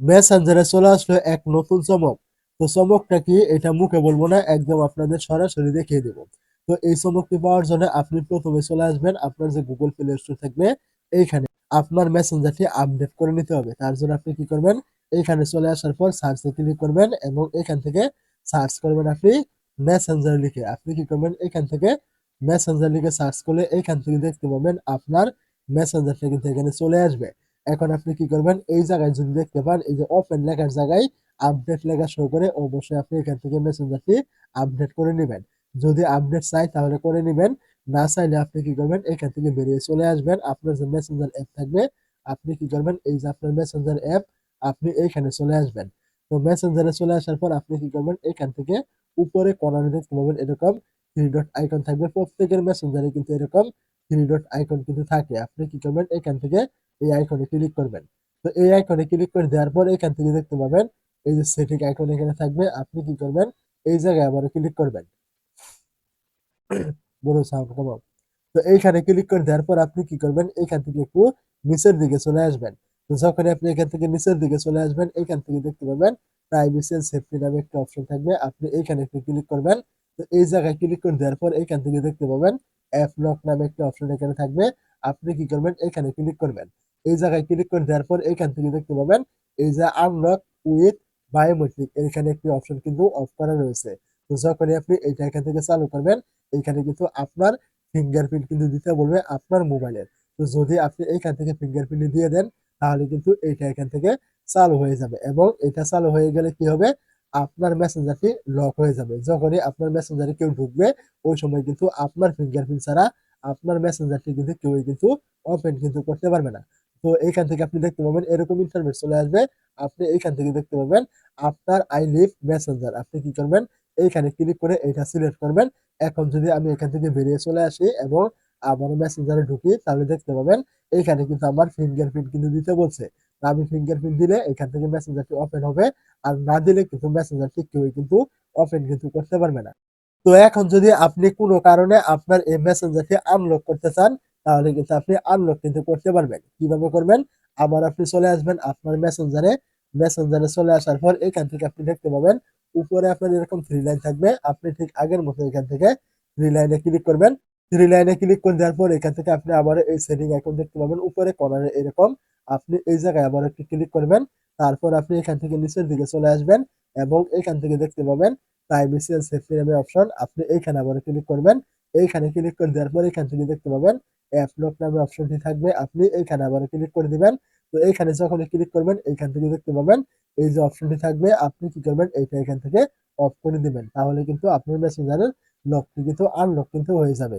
মেসেঞ্জারে চলে আসলো এক নতুন চমক। তো চমকটা কি? এটা মুখে বলব না, একদম আপনাদের সরাসরি দেখিয়ে দেবো। তো এই চমকটি পাওয়ার জন্য আপনি প্রথমে চলে আসবেন আপনার যে গুগল প্লে স্টোর থাকবে, এইখানে আপনার মেসেঞ্জারটি আপডেট করে নিতে হবে। তার জন্য আপনি কি করবেন? এইখানে চলে আসার পর সার্চে ক্লিক করবেন এবং এখান থেকে সার্চ করবেন আপনি মেসেঞ্জার লিখে। আপনি কি করবেন? এখান থেকে মেসেঞ্জার লিখে সার্চ করলে এইখান থেকে দেখতে পাবেন আপনার মেসেঞ্জারটা কিন্তু এখানে চলে আসবে। এখন আপনি কি করবেন? এই জায়গায় যদি দেখতে পান, এই যে ওপেন লেখার জায়গায় আপডেট লেখা শো করে অবশ্যই আপনি এখান থেকে মেসেঞ্জারটি আপডেট করে নেবেন। যদি আপডেট চাই তাহলে করে নেবেন, না চাইলে আপনি কি করবেন? এখান থেকে বেরিয়ে চলে আসবেন। আপনার যে মেসেঞ্জার অ্যাপ থাকবে, আপনি কি করবেন? এই যে আপনার মেসেঞ্জার অ্যাপ আপনি এইখানে চলে আসবেন। তো মেসেঞ্জারে চলে আসার পর আপনি কি করবেন? এখান থেকে উপরে কর্নারে দেখতে পাবেন এরকম থ্রি ডট আইকন থাকবে। প্রত্যেকের মেসেঞ্জারে কিন্তু এরকম থ্রি ডট আইকন কিন্তু থাকে। আপনি কি করবেন? এখান থেকে এই আইকনে ক্লিক করবেন। তো এই আইকনে ক্লিক করে দেওয়ার পর এখান থেকে দেখতে পাবেন, এই যে সেটিং আইকন এখানে থাকবে, আপনি কি করবেন? এই জায়গায় আবার ক্লিক করবেন। বড় সাউন্ড কমাও তো এইখানে ক্লিক করে দেওয়ার পর আপনি কি করবেন? এখান থেকে একটু নিচের দিকে চলে আসবেন। তো যখন আপনি এখান থেকে নিচের দিকে চলে আসবেন, এখান থেকে দেখতে পাবেন প্রাইভেসি এন্ড সেফটি নামে একটা অপশন থাকবে। আপনি এইখানে একটু ক্লিক করবেন। তো এই জায়গায় ক্লিক করে দেওয়ার পর এখান থেকে দেখতে পাবেন অ্যাপ লক নামে একটা অপশন এখানে থাকবে। আপনি কি করবেন? এখানে ক্লিক করবেন। এই জায়গায় ক্লিক করে দেওয়ার পর এখান থেকে দেখতে পাবেন, এই যে আনলক উইথ বায়োমেট্রিক এখানে একটি অপশন কিন্তু অফ করা রয়েছে। তো যখনই আপনি এইটা এখান থেকে চালু করবেন, এখানে কিন্তু আপনার ফিঙ্গারপ্রিন্ট কিন্তু দিতে বলবে আপনার মোবাইলের তো যদি আপনি এইখান থেকে ফিঙ্গারপ্রিন্ট দিয়ে দেন, তাহলে কিন্তু এইটা এখান থেকে চালু হয়ে যাবে এবং এটা চালু হয়ে গেলে কি হবে? আপনার মেসেঞ্জারটি লক হয়ে যাবে। যখনই আপনার মেসেঞ্জারে কেউ ঢুকবে, ওই সময় কিন্তু আপনার ফিঙ্গারপ্রিন্ট ছাড়া আপনার মেসেঞ্জারটি কিন্তু কেউই কিন্তু ওপেন কিন্তু করতে পারবে না। তো এইখান থেকে আপনি দেখতে পাবেন এরকম ইন্টারনেট চলে আসবে। আপনি এইখান থেকে দেখতে পাবেন আপনার আই লিভ মেসেঞ্জার আপনি কি করবেন? এইখানে ক্লিক করে এটা সিলেক্ট করবেন। এখন যদি আমি এখান থেকে বেরিয়ে চলে আসি এবং আবার মেসেঞ্জারে ঢুকি, তাহলে দেখতে পাবেন এইখানে কিন্তু আমার ফিঙ্গারপ্রিন্ট কিন্তু দিতে বলছে। আমি ফিঙ্গারপ্রিন্ট দিলে এখান থেকে মেসেঞ্জারটি ওপেন হবে। আর না দিলে কিন্তু মেসেঞ্জারটি কেউই কিন্তু ওপেন কিন্তু করতে পারবে না। তো এখন যদি আপনি কোনো কারণে আপনার এই মেসেঞ্জারটি আনলক করতে চান তাহলে কিন্তু আপনি আনলক কিন্তু করতে পারবেন। কীভাবে করবেন? আবার আপনি চলে আসবেন আপনার মেসেঞ্জারে মেসেঞ্জারে চলে আসার পর এখান থেকে আপনি দেখতে পাবেন, উপরে আপনার এরকম থ্রি লাইন থাকবে। আপনি ঠিক আগের মতো এখান থেকে থ্রি লাইনে ক্লিক করবেন। থ্রি লাইনে ক্লিক করে দেওয়ার পর এখান থেকে আপনি আবার এই সেটিং অ্যাকাউন্ট দেখতে পাবেন, উপরে কর্নারে এরকম। আপনি এই জায়গায় আবার একটু ক্লিক করবেন। তারপর আপনি এখান থেকে নিচের দিকে চলে আসবেন এবং এখান থেকে দেখতে পাবেন প্রাইভেসি এন্ড সেফটি নামে অপশন আপনি এইখানে আবার ক্লিক করবেন। এইখানে ক্লিক করে দেওয়ার পর এখান থেকে দেখতে পাবেন অ্যাপ লক নামে অপশনটি থাকবে। আপনি এইখানে আবার ক্লিক করে দিবেন। তো এইখানে যখন ক্লিক করবেন এইখান থেকে দেখতে পাবেন এই যে অপশনটি থাকবে। আপনি কি করবেন এইটা এখান থেকে অফ করে দিবেন। তাহলে কিন্তু আপনার মেসেঞ্জারের লকটি কিন্তু আনলক কিন্তু হয়ে যাবে।